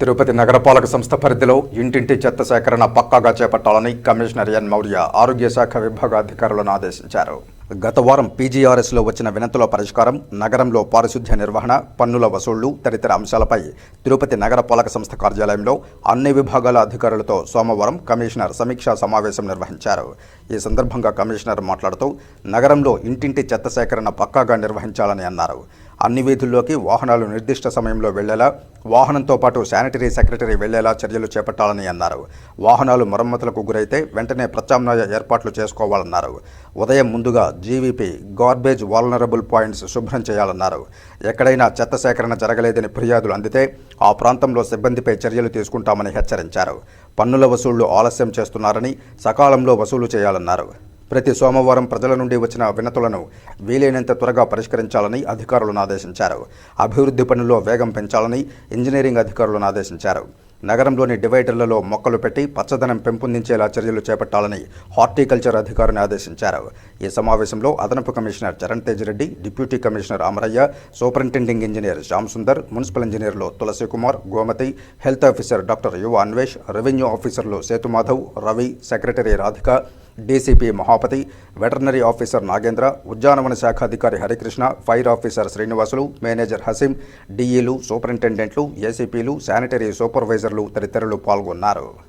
తిరుపతి నగరపాలక సంస్థ పరిధిలో ఇంటింటి చెత్త సేకరణ పక్కాగా చేపట్టాలని కమిషనర్ ఎన్. మౌర్య ఆరోగ్య శాఖ విభాగ అధికారులను ఆదేశించారు. గత వారం పీజీఆర్ఎస్లో వచ్చిన వినతుల పరిష్కారం నగరంలో పారిశుద్ధ్య నిర్వహణ పన్నుల వసూళ్ళు తదితర అంశాలపై తిరుపతి నగరపాలక సంస్థ కార్యాలయంలో అన్ని విభాగాల అధికారులతో సోమవారం కమిషనర్ సమీక్షా సమావేశం నిర్వహించారు. ఈ సందర్భంగా కమిషనర్ మాట్లాడుతూ నగరంలో ఇంటింటి చెత్త సేకరణ పక్కాగా నిర్వహించాలని అన్నారు. అన్ని వీధుల్లోకి వాహనాలు నిర్దిష్ట సమయంలో వెళ్ళేలా వాహనంతో పాటు శానిటరీ సెక్రటరీ వెళ్ళేలా చర్యలు చేపట్టాలని అన్నారు. వాహనాలు మరమ్మతులకు గురైతే వెంటనే ప్రత్యామ్నాయ ఏర్పాట్లు చేసుకోవాలన్నారు. ఉదయం ముందుగా జీవీపీ గార్బేజ్ వాల్నరబుల్ పాయింట్స్ శుభ్రం చేయాలన్నారు. ఎక్కడైనా చెత్త సేకరణ జరగలేదని ఫిర్యాదులు అందితే ఆ ప్రాంతంలో సిబ్బందిపై చర్యలు తీసుకుంటామని హెచ్చరించారు. పన్నుల వసూళ్ళు ఆలస్యం చేస్తున్నారని సకాలంలో వసూలు చేయాలన్నారు. ప్రతి సోమవారం ప్రజల నుండి వచ్చిన వినతులను వీలైనంత త్వరగా పరిష్కరించాలని అధికారులను ఆదేశించారు. అభివృద్ధి పనుల్లో వేగం పెంచాలని ఇంజనీరింగ్ అధికారులను ఆదేశించారు. నగరంలోని డివైడర్లలో మొక్కలు పెట్టి పచ్చదనం పెంపొందించేలా చర్యలు చేపట్టాలని హార్టికల్చర్ అధికారిని ఆదేశించారు. ఈ సమావేశంలో అదనపు commissioner Charan Tej Reddy deputy commissioner Amaraiah superintending engineer Shyam Sundar municipal ఇంజనీర్లు Tulasikumar Gomathi health officer doctor Yuva Anvesh revenue ఆఫీసర్లు Sethumadhav Ravi secretary Radhika DCP Mahapathi veterinary officer Nagendra ఉద్యానవన శాఖ అధికారి Harikrishna fire officer Srinivasulu manager Haseem డీఈలు సూపరింటెండెంట్లు ఏసీపీలు sanitary సూపర్వైజర్లు తదితరులు పాల్గొన్నారు.